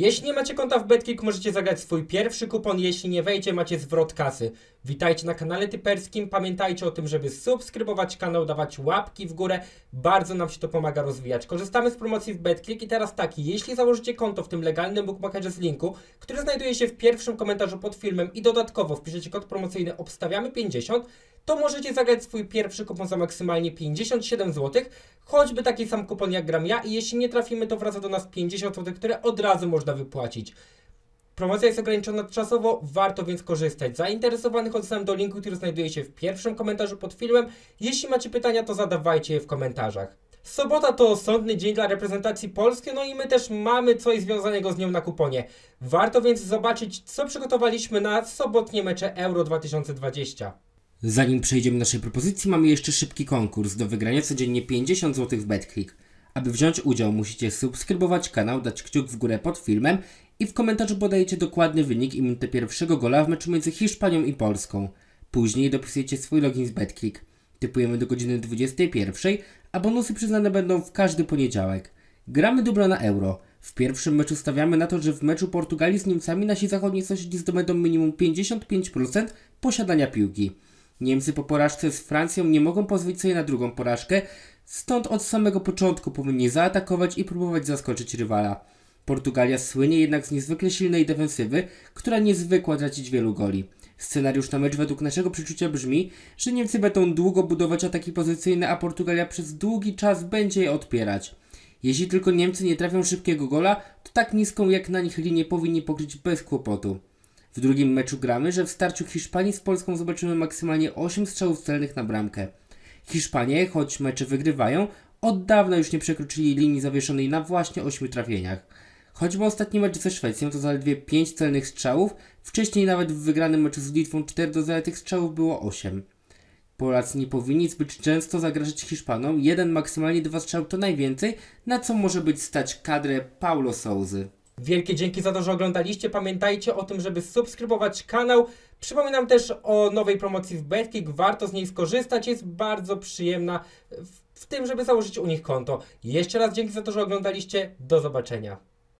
Jeśli nie macie konta w BetClick, możecie zagrać swój pierwszy kupon. Jeśli nie wejdzie, macie zwrot kasy. Witajcie na kanale typerskim. Pamiętajcie o tym, żeby subskrybować kanał, dawać łapki w górę. Bardzo nam się to pomaga rozwijać. Korzystamy z promocji w BetClick i teraz tak, jeśli założycie konto w tym legalnym bookmakerze z linku, który znajduje się w pierwszym komentarzu pod filmem i dodatkowo wpiszecie kod promocyjny obstawiamy 50, to możecie zagrać swój pierwszy kupon za maksymalnie 57 zł, choćby taki sam kupon jak gram ja i jeśli nie trafimy, to wraca do nas 50 zł, które od razu można wypłacić. Promocja jest ograniczona czasowo, warto więc korzystać. Zainteresowanych odsyłam do linku, który znajduje się w pierwszym komentarzu pod filmem. Jeśli macie pytania, to zadawajcie je w komentarzach. Sobota to sądny dzień dla reprezentacji Polski, no i my też mamy coś związanego z nią na kuponie. Warto więc zobaczyć, co przygotowaliśmy na sobotnie mecze Euro 2020. Zanim przejdziemy do naszej propozycji, mamy jeszcze szybki konkurs do wygrania codziennie 50 zł w BetClick. Aby wziąć udział, musicie subskrybować kanał, dać kciuk w górę pod filmem i w komentarzu podajecie dokładny wynik i minutę pierwszego gola w meczu między Hiszpanią i Polską. Później dopisujecie swój login z BetClick. Typujemy do godziny 21, a bonusy przyznane będą w każdy poniedziałek. Gramy dubla na euro. W pierwszym meczu stawiamy na to, że w meczu Portugalii z Niemcami nasi zachodni sąsiedzi zdobędą minimum 55% posiadania piłki. Niemcy po porażce z Francją nie mogą pozwolić sobie na drugą porażkę, stąd od samego początku powinni zaatakować i próbować zaskoczyć rywala. Portugalia słynie jednak z niezwykle silnej defensywy, która niezwykła tracić wielu goli. Scenariusz na mecz według naszego przeczucia brzmi, że Niemcy będą długo budować ataki pozycyjne, a Portugalia przez długi czas będzie je odpierać. Jeśli tylko Niemcy nie trafią szybkiego gola, to tak niską jak na nich linię powinni pokryć bez kłopotu. W drugim meczu gramy, że w starciu Hiszpanii z Polską zobaczymy maksymalnie 8 strzałów celnych na bramkę. Hiszpanie, choć mecze wygrywają, od dawna już nie przekroczyli linii zawieszonej na właśnie 8 trafieniach. Choćby ostatni mecz ze Szwecją to zaledwie 5 celnych strzałów, wcześniej nawet w wygranym meczu z Litwą 4 do 0 tych strzałów było 8. Polacy nie powinni zbyt często zagrażać Hiszpanom, jeden maksymalnie dwa strzały to najwięcej, na co może być stać kadrę Paulo Souzy. Wielkie dzięki za to, że oglądaliście. Pamiętajcie o tym, żeby subskrybować kanał. Przypominam też o nowej promocji w BetKick. Warto z niej skorzystać. Jest bardzo przyjemna w, tym, żeby założyć u nich konto. Jeszcze raz dzięki za to, że oglądaliście. Do zobaczenia.